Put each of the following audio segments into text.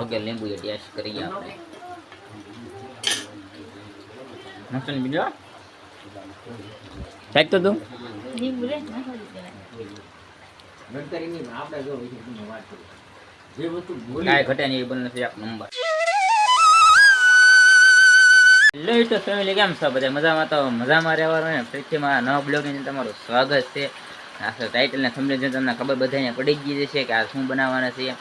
Okay લીંબુ એ test કરીએ આપણે. મસ્ત ને બીજો? સાહેબ તો તું? લીંબુ રે કાંઈ ઘટે નહીં એ બને છે એક નંબર. હેલો તો ફેમિલી કેમ છો બધા? મજામાં તો? મજામાં રહેવાનું ને પૃથ્વીમાં નવા બ્લોગની તમારું સ્વાગત છે. આખા ટાઇટલને થંબનેલ તમને ખબર બધાને પડી ગઈ છે કે આ શું બનાવવાના છે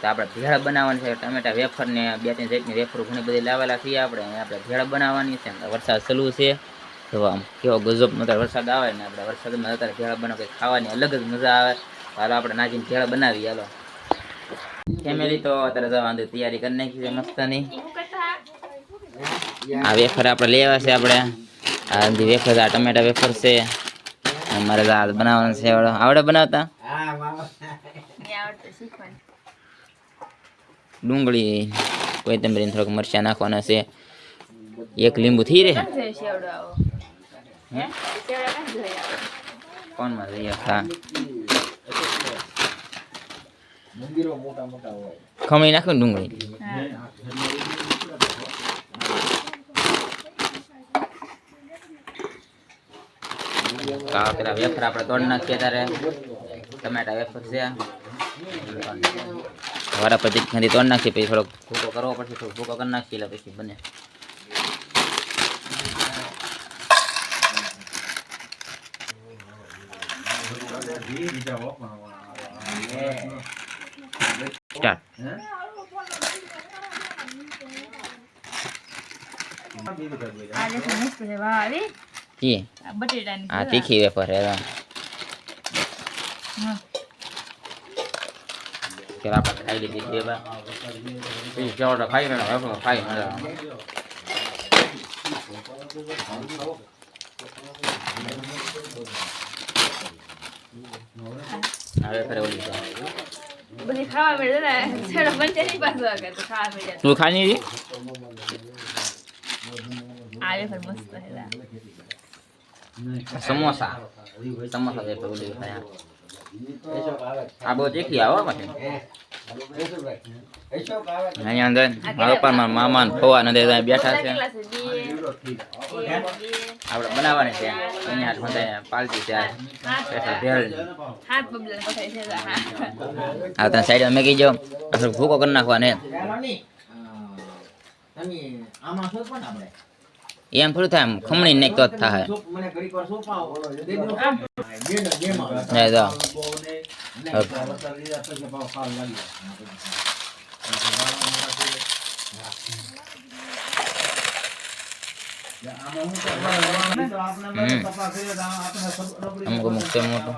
તો આપણે ભેળ બનાવવાની છે, ટમેટા વેફર ને બે ત્રણ જાતની વેફર ઘણી બધી લાવેલા છીએ આપણે. આપણે ભેળ બનાવવાની છે વરસાદ ચાલુ છે. તો આમ કેવો ગજબ અત્યારે વરસાદ આવે ને આપણે વરસાદમાં અત્યારે ભેળ બનાવ ખાવાની અલગ જ મજા આવે. હાલો આપણે નાજીને ભેળ બનાવી હાલો. ફેમિલી તો અત્યારે જવાનું તૈયારી કરી નાખી છે મસ્તની. આ વેફર આપણે લેવા છે આપણે. આ વેફર આ ટમેટા વેફર છે. અમારે તો આ બનાવવાનું છે આવડે આવડે બનાવતા? એ આવડતું શીખવાનું. ડુંગળી કોથમરીને થોડોક મરચાં નાખવાના છે. એક લીંબુ થઈ રહે? કોણમાં જઈએ? હા. ખમણી નાખો ડુંગળી. કાળા પેલા વેફર આપણે તોડી નાખીએ ત્યારે ટમેટા વેફર છે. વારા પછી ખાલી તોડી નાખીએ પછી થોડોક ભૂકો કરવો પડશે થોડો ભૂકો કરી નાખીએ એટલે પછી બને. સ્ટાર્ટ આ દેખો મસ્ત છે આ બટેટાની હા છે. તીખી વેફર હે. પેલા આપણે ખાઈ લીધી બે બા એ સેવડો ખાઈ રહ્યો વેફર ખાઈ મજા આવે. આ ઓલી બધી ખાવા મળે ને છેડો બનશે નહીં આગળ તો ખાવા મળે. તું ખાની રી આ વેફર મસ્ત છે સમોસા. સમોસા વેફર ઓલી ખાયા આ બહુ અહીંયા અંદર મારા પપ્પા મારા મામા બેઠા છે. આપણે બનાવવાની છે. અહીંયા બધા પાલટી છે. આ તને સાઈડ મેં જાઓ ભૂકો કરી નાખવાને એમ થોડું થાય ખમણી નાખ તો જ થાય. ને અમુક અમુક મોટું.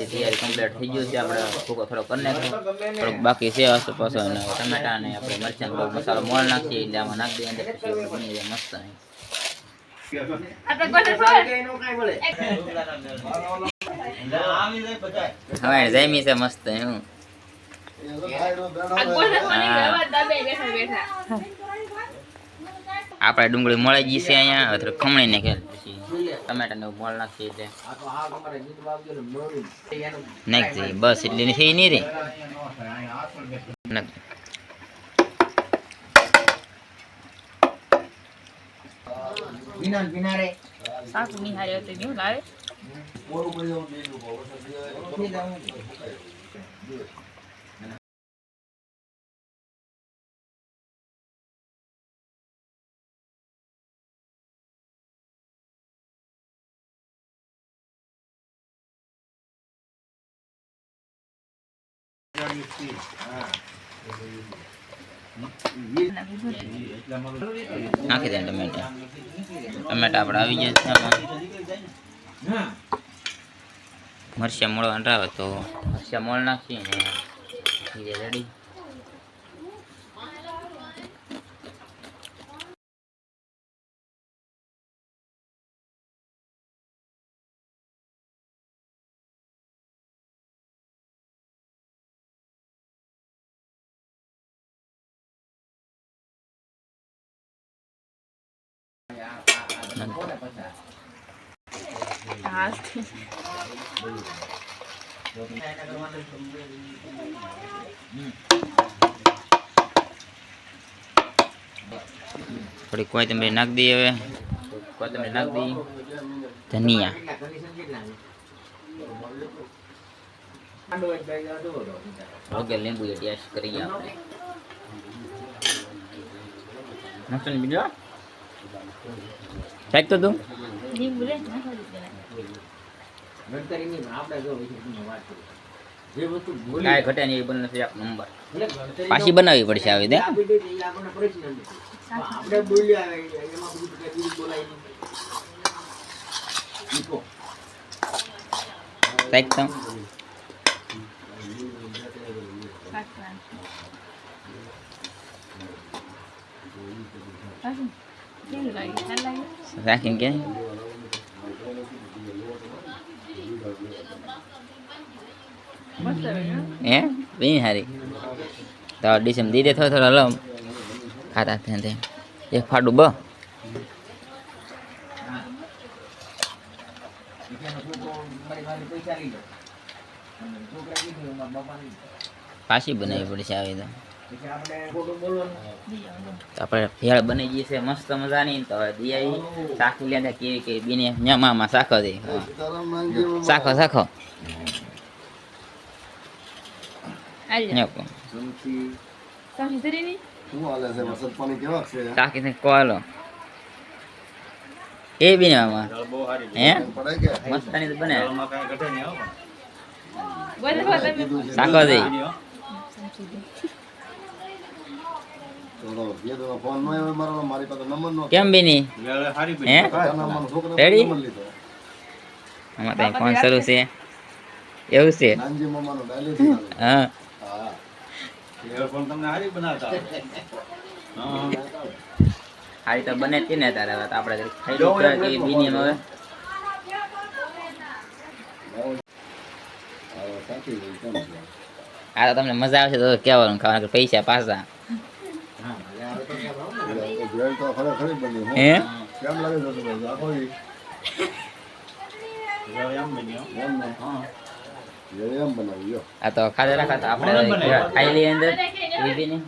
તૈયારી કમ્પ્લીટ થઈ છે. થોડોક બાકી છે આસો અને ટમેટા અને આપણે મરચાં થોડો મસાલો મોળ નાખીએ એટલે આમાં નાખી દઈએ પછી મસ્ત હવે જમી છે મસ્ત હું. આપણે ડુંગળી મળી ગઈ છે અહીંયા ખમણી નાખે પછી. ટમેટા ને મોલ નાખી દે નાખી બસ એટલી નથી નહીં રે. લાવે નાખી દે ટમેટા. ટમેટા આપણે આવી ગયા છે આમાં. મરચાં મોળ અંટાવે તો મરચા મોળ નાખીએ રેડી. થોડી કોથમીર નાખી દઈએ હવે. કોથમીર નાખી દઈએ. ધનિયા. વગર લીંબુ ટેસ્ટ કરીએ આપણે. મસ્ત સાહેબ તો તું. કાંઈ નહીં, એ બને એક નંબર. પાછી બનાવવી પડશે આવી, દે. તો. સારું લાગે રાખીને કે હે બી હારી તો ડીસમ ધીરે થોડો થોડો હલો ખાતા થયા તે એક ફાડું બ પાછી બનાવવી પડશે આવી તો આપણે ભેળ બની ગઈ છે મસ્ત મજાની. તો હવે દિયાઈ શાખી લે કેવી કેવી બીને ન્યામાં શાખો દે સાખો શાખો એ બીને હે? મસ્તાની તો બને. શાખો દે ચલો બે દવા ફોન નો આવ્યો મારો મારી પાસે નંબર નો કેમ બીની? હે? રેડી? આમાં તો ફોન શરૂ છે. એવું છે? હા. હા. હારી તો બને જ ને તારે હવે આપણે ખાઈ લીધું કે બીની હવે. વાત? આ તો તમને મજા આવશે તો કહેવાનું ખાવાનું પૈસા પાછા એટલે ભેળ તો ખરેખર બની હો. હે કેમ લાગે છે ભાઈ આખો ઈ? એમ ને? ભેળ એમ બનાવી લ્યો. આ તો ખાધા રાખા તો આપણે ખાઈ લઈએ અંદર એ બીની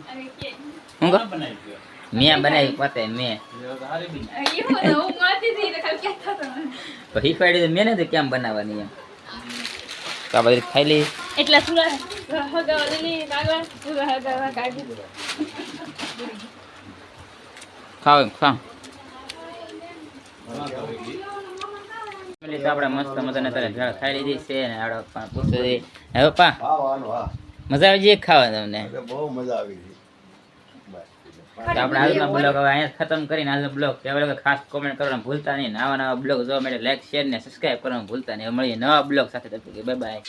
હું કહું મેં બનાવી પોતે મેં એ હું હું મારતી હતી એટલે ખાલી કહેતા હતા તો શીખવાડી તો મેં નથી કેમ બનાવવાની એમ તો આ બધી ખાઈ લઈએ એટલે સુરા હગાવા લીલી કાગળ સુરા હગાવા કાઢી ખાવ ખાવ. આપણે મસ્ત મજાને તારે ભેળ ખાઈ લીધી છે ને આડો પણ પૂછો હવે પા હા વાનો હા મજા આવી જાય ખાવા તમને? બહુ મજા આવી ગઈ. બસ. તો આપણે આજનો બ્લોગ હવે અહીંયા ખતમ કરીને આજનો બ્લોગ. કેવળ ખાસ કોમેન્ટ કરવાનું ભૂલતા નહીં. નવા નવા બ્લોગ જોવા માટે લાઈક શેર ને સબસ્ક્રાઈબ કરવાનું ભૂલતા નહીં. મળીએ નવા બ્લોગ સાથે. Bye bye